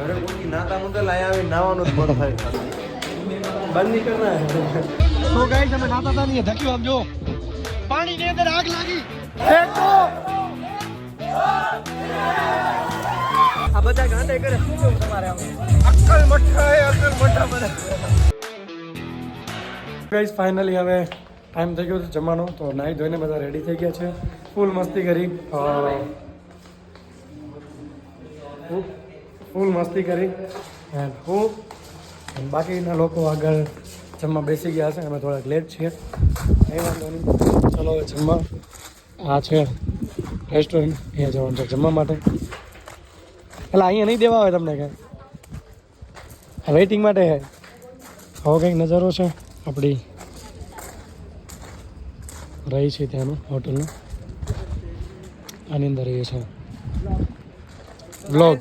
ઘરે કોઈ નાતા મુદા લાયા આવે નાવાનું જ મન થાય. બંધ નહીં કરના તો ગાઈસ અમે નાતા હતા નહીં ધક્યું આમ જો પાણી ની અંદર આગ લાગી. આ બધા ગાંડે કરે શું તમારે અક્કલ મઠ્ઠા એ અક્કલ મઠ્ઠા મને ગાઈસ ફાઇનલી હવે ટાઈમ થઈ ગયો છે જમવાનો તો નાહી ધોઈને બધા રેડી થઈ ગયા છે. ફૂલ મસ્તી કરી. ફૂલ મસ્તી કરી. એન્ડ હું બાકીના લોકો આગળ જમવા બેસી ગયા છે અમે થોડાક લેટ છીએ. કંઈ વાંધો નહીં. ચલો હવે જમવા. આ છે રેસ્ટોરન્ટ અહીંયા જવાનું છે જમવા માટે. એટલે અહીંયા નહીં દેવા આવે તમને કંઈ? વેઇટિંગ માટે હે? આવો કંઈક નજારો છે. આપણી રહી છે ત્યાંનું હોટલનું આની અંદર રહીએ છે. વ્લોગ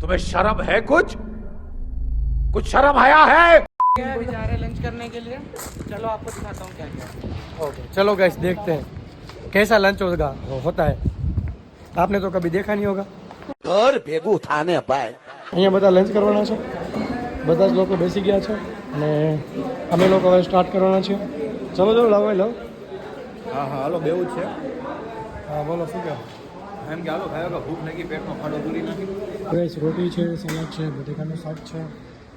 तुम्हें शर्म है कुछ कुछ शर्म आया है अभी जा रहे हैं लंच करने के लिए चलो आपको दिखाता हूँ क्या क्या ओके चलो गाइस देखते हैं कैसा लंच होगा वो होता है आपने तो कभी देखा नहीं होगा घर भेगू थाने पाए અહીંયા બધા લંચ કરવાના છે બધા જ લોકો બેસી ગયા છે અને અમે લોકો હવે સ્ટાર્ટ કરવાના છીએ ચલો ચલો લાવો લાવો હા હા હાલો બેવું જ છે હા બોલો શું કહો એમ કે હાલો ખાયો કે ભૂખ લાગી પેટમાં ખાડો પૂરી નાખી રાઈસ રોટી છે સલાડ છે બટેકાનું શાક છે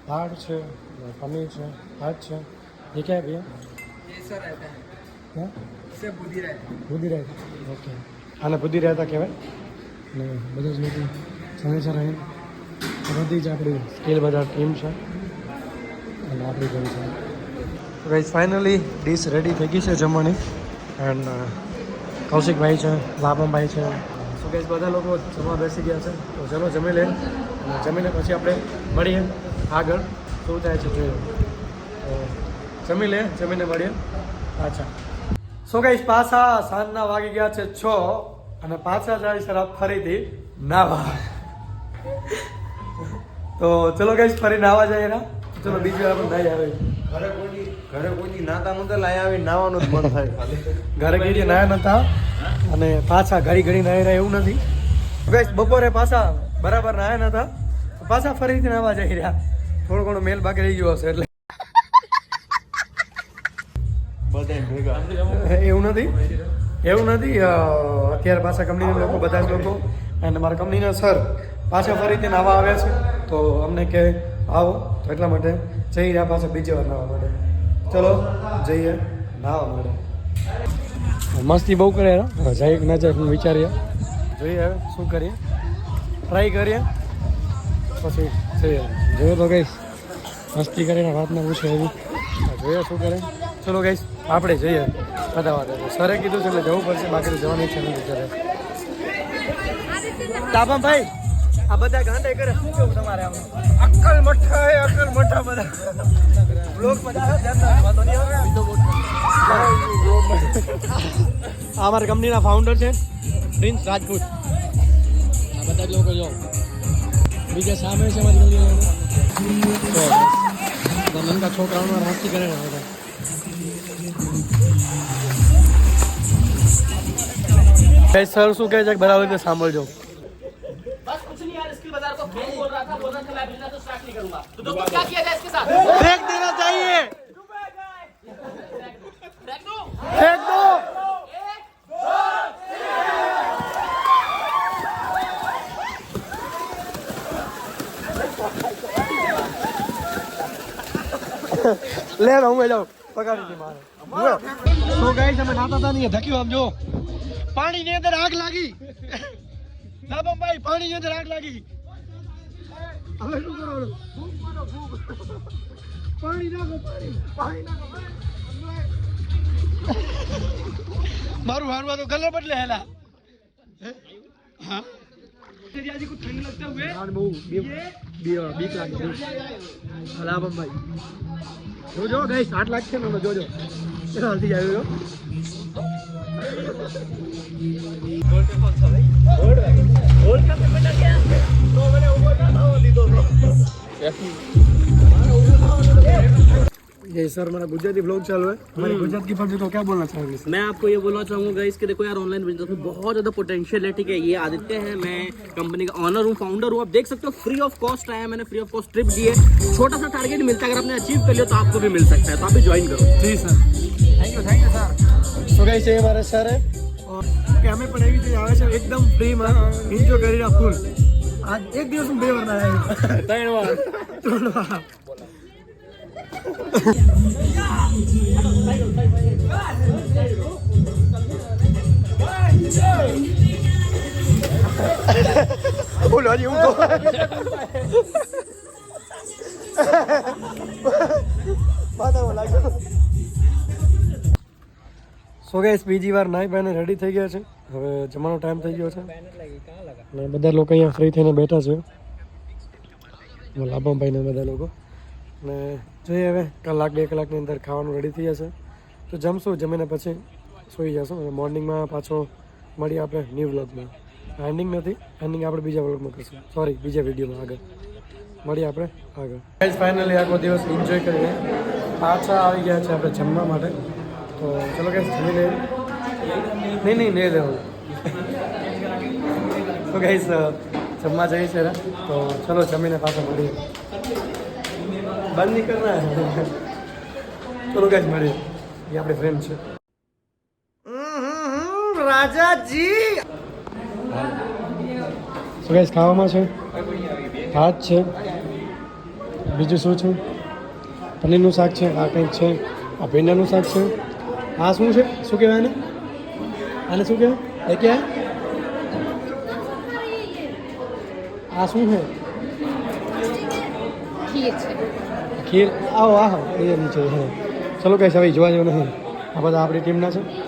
દાળ છે પનીર છે ભાત છે ये क्या है भैया ये सर रहता है क्या इसे बुद्धि रहता है બુદ્ધિ રહેતા ઓકે આને બુદ્ધિ રહેતા કહેવાય ને બધા જ લોકો સમયસર રહે બધી જ આપણી સ્કેલ બધા ટીમ છે અને આપણી પણ છે ગાઈઝ ફાઇનલી ડીશ રેડી થઈ ગઈ છે જમવાની એન્ડ કૌશિકભાઈ છે લાભમભાઈ છે સો ગાઈઝ બધા લોકો જમવા બેસી ગયા છે. તો ચલો જમી લે જમીને પછી આપણે મળીએ આગળ. શું થાય છે જોઈએ તો જમી લે, જમીને મળીએ. અચ્છા સો ગાઈસ પાછા સાંજના વાગી ગયા છે છ અને પાછા જાય છે ફરીથી નાવા. તો ચલો ગાઈસ ફરી નાવા જાય ના. ચલો બીજી વાર આપણે નહીં આવે. ઘરે કોઈથી નાતા નતા લાયા આવી નાવાનું જ મન થાય. ઘરે ગઈ નાયા નતા અને પાછા ઘડી ઘડી નાઈ રહ્યા એવું નથી. ગાઈસ બપોરે પાછા બરાબર નાયા નતા પાછા ફરીથી નાવા જઈ રહ્યા. થોડો ઘણો મેલ બાકી રહી ગયો હશે એટલે. એવું નથી? એવું નથી? અત્યારે પાછા કંપનીના લોકો બધા જ લોકો અને મારા કંપનીના સર પાછા ફરીથી નાવા આવ્યા છે. તો અમને કે આવો. તો એટલા માટે જઈ રહ્યા પાછા બીજી વાર નાવા માટે. ચલો, જઈએ. ના મળે. મસ્તી બહુ કરે. જાય ના જાય વિચારીએ. જોઈએ શું કરીએ. ટ્રાય કરીએ. પછી જઈએ. જોયો તો ગઈશ મસ્તી કરીને વાત ના પૂછે એવી. જોઈએ શું કરે. ચલો ગઈશ આપણે જઈએ. બધા વાત. સરે કીધું છે એટલે જવું પડશે, બાકી જવાની ઈચ્છા નથી તાપમ ભાઈ. આ બધા ગાંડે કરે. શું કેવું તમારે આમ? અક્કલ મઠા હે અક્કલ મઠા બધા. બ્લોક બધા અમારા કંપનીના ફાઉન્ડર છે પ્રિન્સ રાજપૂત. આ બધા લોકો જો. બીજા સામે છે અમારી કંપની નંગા છોકરાઓમાં રાસ્તી કરે બધા સર શું કહે છે? બરાબર સાંભળજો. तो बोल रहा था मैं बिज़नेस स्टार्ट तो नहीं करूँगा। तो क्या किया जाए इसके साथ? देना चाहिए। दो। दो। ले रहा हूँ मैं जाओ। पका ली तो से मैं नहाता था नहीं है। क्यों हम जो। पानी नहीं अंदर आग लगी। ना पानी ने अंदर आग लगी। હવે શું કરવાનું? પાણી નાખો પાણી. પાણી નાખો મારું હારમાં તો કલર બદલે હેલા. હા? આજે કોઈ ઠંડ લગતા હુએ ના બહુ બીક લાગે ભાઈ. જોજો ગઈ આઠ લાખ છે ને જોજો. હાલથી આવ્યો ये सर मेरा गुजराती ब्लॉग चालू है। हमारे गुजरात की पब्लिक को क्या बोलना चाहेंगे? सर मैं आपको ये बोलना चाहूँगा इसके देखो यार ऑनलाइन बिज़नेस में बहुत ज़्यादा पोटेंशियल है ठीक है? ये आदित्य है मैं कंपनी का ऑनर हूँ फाउंडर हूँ। आप देख सकते हो फ्री ऑफ़ कॉस्ट आया मैंने फ्री ऑफ़ कॉस्ट ट्रिप दी है। छोटा सा टारगेट मिलता है अगर आपने अचीव कर लिया तो आपको भी मिल सकता है तो आप भी ज्वाइन करो। जी sir thank you thank you so guys છે મારા સર. અમે પણ એવી રીતે આવે છે એકદમ ફ્રીમાં એન્જોય કરી રહ્યા ફૂલ આજ એક દિવસ બે વાર ના આવ્યો ત્રણ વાર. ત્રણ વાર. Olha ali સો ગાઈસ, બીજી વાર નાઈ બાઈને રેડી થઈ ગયા છે. હવે જમવાનો ટાઈમ થઈ ગયો છે. અને બધા લોકો અહીંયા ફ્રી થઈને બેઠા છે. લાભાભાઈ ભાઈને બધા લોકો. ને જોઈએ હવે, કલાક, બે કલાકની અંદર ખાવાનું રેડી થઈ જશે. તો જમશું, જમીને પછી સૂઈ જશું. અને મોર્નિંગમાં પાછો મળીએ આપણે ન્યૂ વ્લોગમાં એન્ડિંગ નથી એન્ડિંગ આપણે બીજા વ્લોગમાં કરશું. સોરી બીજા વિડીયોમાં આગળ. મળીએ આપણે આગળ. ફાઇનલી આખો દિવસ એન્જોય કરીને પાછા આવી ગયા છે આપણે જમવા માટે. તો ચલો કે જમી લઈએ નહીં નહીં નહીં રહેવું તો ગાઈસ જમવા જઈએ છે તો ચલો જમીને પાછા મળીએ બંધ નહીં કરના ચલો ગાઈસ મળીએ એ આપણી ફ્રેન્ડ છે રાજાજી તો ગાઈસ ખાવામાં છે ભાત છે બીજું શું છે પનીરનું શાક છે આ કંઈક છે આ ભીંડાનું શાક છે આ શું છે? શું કહેવાય આને આને શું કહેવાય? એ ક્યાં? આ શું છે? ખીર આવો આહો એ નીચે હા. ચલો કઈ હવે જોવા જેવું નથી. આ બધા આપણી ટીમના છે.